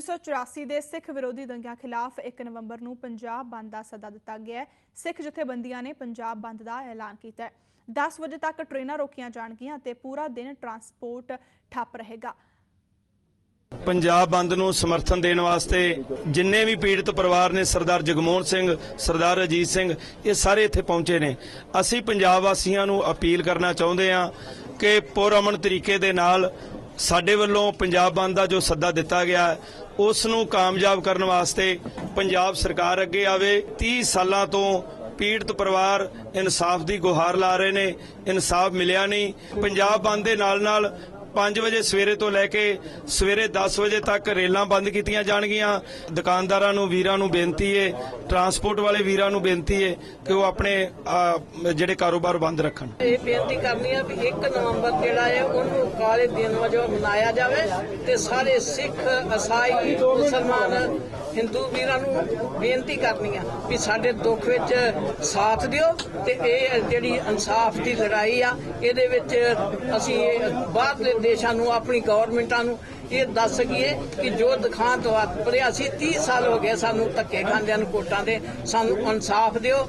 1984 ਦੇ ਸਿੱਖ ਵਿਰੋਧੀ ਦੰਗਿਆਂ ਖਿਲਾਫ 1 ਨਵੰਬਰ ਨੂੰ ਪੰਜਾਬ ਬੰਦ ਦਾ ਸੱਦਾ ਦਿੱਤਾ ਗਿਆ ਹੈ। ਸਿੱਖ ਜਥੇਬੰਦੀਆਂ ਨੇ ਪੰਜਾਬ ਬੰਦ ਦਾ ਐਲਾਨ ਕੀਤਾ ਹੈ। 10 ਵਜੇ ਤੱਕ ਟ੍ਰੇਨਾਂ ਰੋਕੀਆਂ ਜਾਣਗੀਆਂ ਤੇ ਪੂਰਾ ਦਿਨ ਟਰਾਂਸਪੋਰਟ ਠੱਪ ਰਹੇਗਾ। ਪੰਜਾਬ ਬੰਦ ਨੂੰ ਸਮਰਥਨ ਦੇਣ ਵਾਸਤੇ ਜਿੰਨੇ ਵੀ ਪੀੜਤ ਪਰਿਵਾਰ ਨੇ ਸਰਦਾਰ ਜਗਮੋਹਨ ਸਿੰਘ, ਸਰਦਾਰ ਅਜੀਤ ਸਿੰਘ, ਇਹ ਸਾਰੇ ਇੱਥੇ ਪਹੁੰਚੇ ਨੇ। ਅਸੀਂ ਪੰਜਾਬ ਵਾਸੀਆਂ ਨੂੰ ਅਪੀਲ ਕਰਨਾ ਚਾਹੁੰਦੇ ਹਾਂ ਕਿ ਪੁਰਅਮਨ ਤਰੀਕੇ ਦੇ ਨਾਲ ਸਾਡੇ ਵੱਲੋਂ ਪੰਜਾਬ ਬੰਦ ਦਾ ਜੋ ਸੱਦਾ ਦਿੱਤਾ ਗਿਆ ਉਸ ਨੂੰ ਕਾਮਯਾਬ ਕਰਨ ਵਾਸਤੇ ਪੰਜਾਬ ਸਰਕਾਰ ਅੱਗੇ ਆਵੇ। 30 ਸਾਲਾਂ ਤੋਂ ਪੀੜਤ ਪਰਿਵਾਰ ਇਨਸਾਫ ਦੀ ਗੁਹਾਰ ਲਾ ਰਹੇ ਨੇ, ਇਨਸਾਫ ਮਿਲਿਆ ਨਹੀਂ। ਪੰਜਾਬ ਬੰਦ ਦੇ ਨਾਲ ਨਾਲ 5 ਵਜੇ ਸਵੇਰੇ ਤੋਂ ਲੈ ਕੇ ਸਵੇਰੇ 10 ਵਜੇ ਤੱਕ ਰੇਲਾਂ ਬੰਦ ਕੀਤੀਆਂ ਜਾਣਗੀਆਂ। ਦੁਕਾਨਦਾਰਾਂ ਨੂੰ, ਵੀਰਾਂ ਨੂੰ ਬੇਨਤੀ ਏ, ਟਰਾਂਸਪੋਰਟ ਵਾਲੇ ਵੀਰਾਂ ਨੂੰ ਬੇਨਤੀ ਏ ਕਿ ਉਹ ਆਪਣੇ ਜਿਹੜੇ ਕਾਰੋਬਾਰ ਬੰਦ ਰੱਖਣ। ਇਹ ਬੇਨਤੀ ਕਰਨੀ ਆ ਵੀ 1 ਨਵੰਬਰ ਜਿਹੜਾ ਹੈ ਉਹਨੂੰ ਕਾਲੇ ਦਿਨ ਵਜੋਂ ਮਨਾਇਆ ਜਾਵੇ ਤੇ ਸਾਰੇ ਸਿੱਖ ਈਸਾਈ ਮੁਸਲਮਾਨ, ਹਿੰਦੂ ਵੀਰਾਂ ਨੂੰ ਬੇਨਤੀ ਕਰਨੀ ਆ ਵੀ ਸਾਡੇ ਦੁੱਖ ਵਿੱਚ ਸਾਥ ਦਿਓ ਤੇ ਇਹ ਜਿਹੜੀ ਇਨਸਾਫ ਦੀ ਲੜਾਈ ਆ, ਇਹਦੇ ਵਿੱਚ ਅਸੀਂ ਇਹ ਬਾਹਰਲੇ ਦੇਸ਼ਾਂ ਨੂੰ, ਆਪਣੀ ਗਵਰਨਮੈਂਟਾਂ ਨੂੰ ਇਹ ਦੱਸ ਸਕੀਏ ਕਿ ਜੋ ਦਿਖਾਂਤ ਵਾਪਰਿਆ ਸੀ 30 ਸਾਲ ਹੋ ਗਏ ਸਾਨੂੰ ਧੱਕੇ ਖਾਂਦਿਆਂ ਨੂੰ ਕੋਟਾਂ ਦੇ, ਸਾਨੂੰ ਇਨਸਾਫ ਦਿਓ।